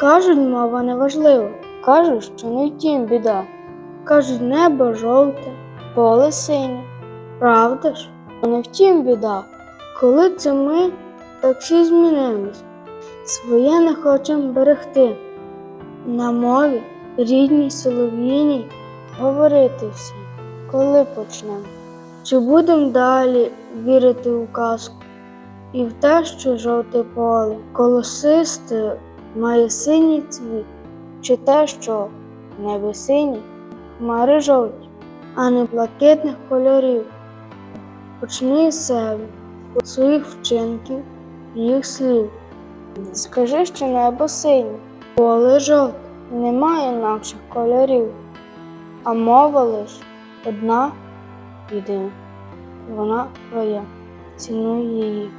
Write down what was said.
Кажуть, мова не важлива. Кажуть, що не втім біда. Кажуть, небо жовте, поле синє. Правда ж? Не втім біда. Коли це ми так всі змінились, своє не хочемо берегти. На мові рідній солов'їній говорити всі, коли почнемо. Чи будемо далі вірити у казку і в те, що жовте поле колосисте має синій цвіт, чи те, що в небі сині, хмари жовті, а не блакитних кольорів. Почни із себе, своїх вчинків, їх слів. Скажи, що небо синє, поле жовте, немає інакших кольорів, а мова лиш одна єдина. Вона твоя, цінуй її.